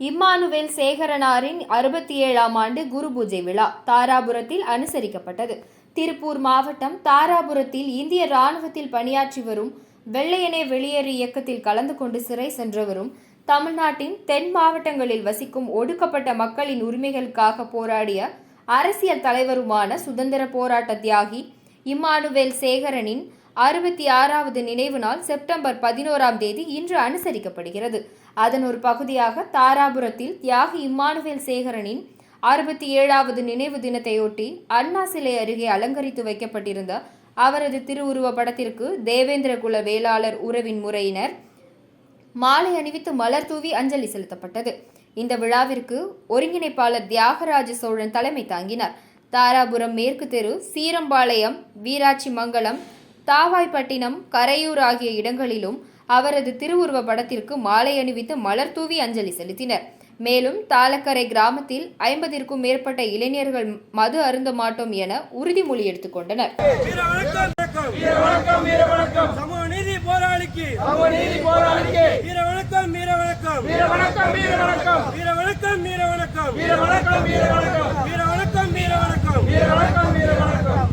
Emmanuel சேகரனாரின் அறுபத்தி ஏழாம் ஆண்டு குரு பூஜை விழா தாராபுரத்தில் அனுசரிக்கப்பட்டது. திருப்பூர் மாவட்டம் தாராபுரத்தில் இந்திய ராணுவத்தில் பணியாற்றி வரும் வெள்ளையனே வெளியேறு இயக்கத்தில் கலந்து கொண்டு சிறை சென்றவரும் தமிழ்நாட்டின் தென் மாவட்டங்களில் வசிக்கும் ஒடுக்கப்பட்ட மக்களின் உரிமைகளுக்காக போராடிய அரசியல் தலைவருமான சுதந்திர போராட்ட தியாகி இம்மானுவேல் சேகரனின் அறுபத்தி ஆறாவது நினைவு நாள் செப்டம்பர் பதினோராம் தேதி இன்று அனுசரிக்கப்படுகிறது. அதன் ஒரு பகுதியாக தாராபுரத்தில் தியாகி இம்மானுவேல் சேகரனின் அறுபத்தி ஏழாவது நினைவு தினத்தையொட்டி அண்ணா சிலை அருகே அலங்கரித்து வைக்கப்பட்டிருந்த அவரது திருவுருவ படத்திற்கு தேவேந்திர குல வேளாளர் உறவின் முறையினர் மாலை அணிவித்து மலர் தூவி அஞ்சலி செலுத்தப்பட்டது. இந்த விழாவிற்கு ஒருங்கிணைப்பாளர் தியாகராஜ சோழன் தலைமை தாங்கினார். தாராபுரம் மேற்கு தெரு சீரம்பாளையம் வீராட்சி மங்கலம் தாவாய்பட்டினம் கரையூர் ஆகிய இடங்களிலும் அவரது திருவுருவ படத்திற்கு மாலை அணிவித்து மலர் தூவி அஞ்சலி செலுத்தினர். மேலும் தாளக்கரை கிராமத்தில் ஐம்பதிற்கும் மேற்பட்ட இளைஞர்கள் மது அருந்த மாட்டோம் என உறுதிமொழி எடுத்துக் கொண்டனர். வீர வணக்கம்